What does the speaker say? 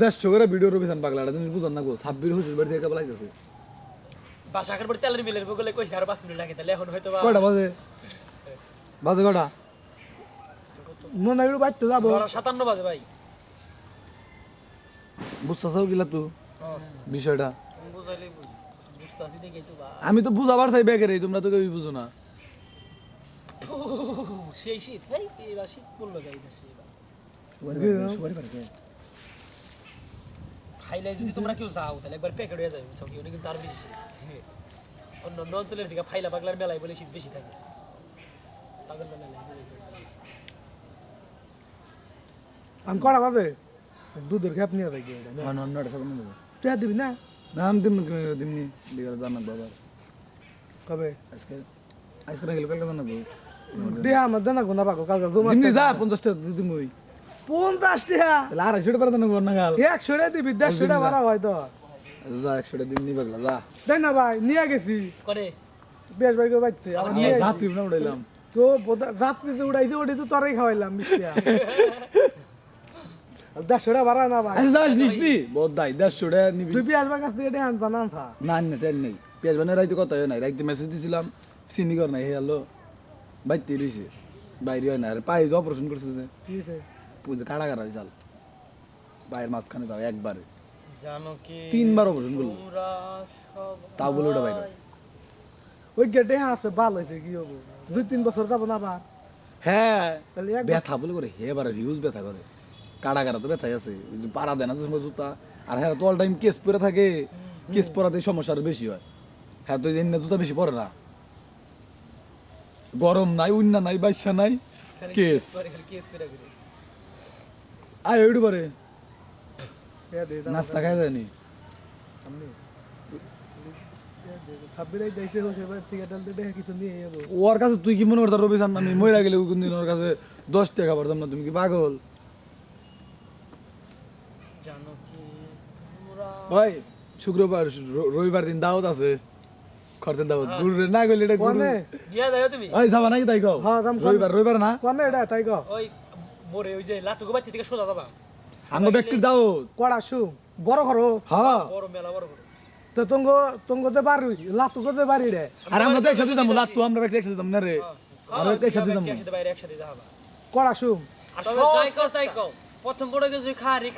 দেড়শো করে ভিডিও বুঝান না গো। ছাব্বির হুজুর বাড়ি থেকে তেলের মিলের বগলে কইছে আর পাঁচ মিনিট লাগে তাহলে এখন হয়তো কয়টা বাজে? বাজে কয়টা? মনে হয় বাড়তে যাব সাতান্ন বাজে ভাই। বুঝতেছাও গিলা তুই বিষয়টা। বুঝাইলে বুঝতেছি দেখে তো আমি তো বুঝাবার চাই বেগের তোমরা তো কেউই বুঝো না। সেই শীত। এবার শীত পড়ল গাই দেশে খাইলে যদি তোমরা কেউ যাও তাহলে একবার প্যাকেট হয়ে যাবে বুঝছ? কি ওটা কিন্তু আর বেশি। অন্য অন্য অঞ্চলের দিকে ফাইলা পাগলার মেলায় বলে শীত বেশি থাকে। পাগল মেলায় আমি কটা পাবে দুধের খেপ নিয়ে থাকি নটা সকাল নেব তুই আর দিবি না? না আমি দিমনি দিমনি। বিকালে জানাক বাবার কবে? আজকে আজকে না গেলে কালকে জানাব দেহা আমার জানা গোনা পাকো কালকে দিমনি যা পঞ্চাশ টাকা দিদি মই পঞ্চাশ টাকা। তাহলে আড়াইশো টাকা পারতাম না না গাল একশো টাকা দিবি দেড়শো টাকা ভাড়া হয় তো। যা একশো টাকা দিমনি পাগলা যা। দেখ না ভাই নিয়ে গেছি। করে। বেশ ভাই বাড়তে আমার নিয়ে যা তুই না উড়াইলাম। তো রাত্রিতে উড়াইছে ওটি তো তোরাই খাওয়াইলাম মিষ্টিয়া দেড়শো টাকা ভাড়া না ভাই। যাস নিসনি বহুত দাই দেড়শো টাকা নিবি। তুই পেঁয়াজ বাগাস থেকে এটা আনবা না আনবা? না না ট্রেন নেই। পেঁয়াজ বানিয়ে রাইতে কথা হয় নাই? রাইতে মেসেজ দিছিলাম চিনি কর নাই হে হলো বাইতে রয়েছে বাইরে হয় না আর পায়ে যে অপারেশন করছে পুজো চাল। পায়ের মাঝখানে দাও একবারে। তিনবার অপারেশন করল তাও বলে ওটা বাইরে। ওই গেটে আছে ভালো হয়েছে কি হব? দুই তিন বছর যাব না আবার হ্যাঁ। তাহলে ব্যথা বলে করে হে এবার হিউজ ব্যথা করে। কাটা তো ব্যথাই আছে। পাড়া দেয় না তো জুতা। আর হ্যাঁ তো অল টাইম কেস পরে থাকে। কেস পরাতে সমস্যা আরও বেশি হয়। হ্যাঁ তো এই জুতা বেশি পরে না। গরম নাই উন্না নাই বাইসা নাই খালি কেস কেস পেরা করে আয় ওইটু পরে। নাস্তা খাই যাব। ওর কাছে তুই কি মনে করতা রবি সান আমি মইরা গেলে কোনদিন ওর কাছে দশ টাকা পারতাম না তুমি কি পাগল? জানো কি তোমরা ভাই শুক্রবার রবিবার দিন দাওয়াত আছে। খরতের দাওয়াত। গুরু না গেলে এটা গুরু কনে? যাও তুমি। ওই যাবা নাকি তাই কও? হ্যাঁ, রবিবার রবিবার না? কনে এটা তাই গো ওই মোরে ওই যে লাটুকো বাচ্চা থেকে সোজা যাবা। আঙ্গ ব্যক্তির দাও কড়া শু বড় করো। হ্যাঁ। বড় মেলা বড় করো। তো তঙ্গ তঙ্গতে বাড়ি লাতুকতে বাড়ি রে। আর আমরা তো একসাথে যাব লাতু আমরা ব্যক্তি একসাথে যাব না রে? আমরা তো একসাথে যাব। একসাথে বাইরে একসাথে যাবা। কড়া শু। আর সব যাই কও তাই কও প্রথম বড় যদি খারি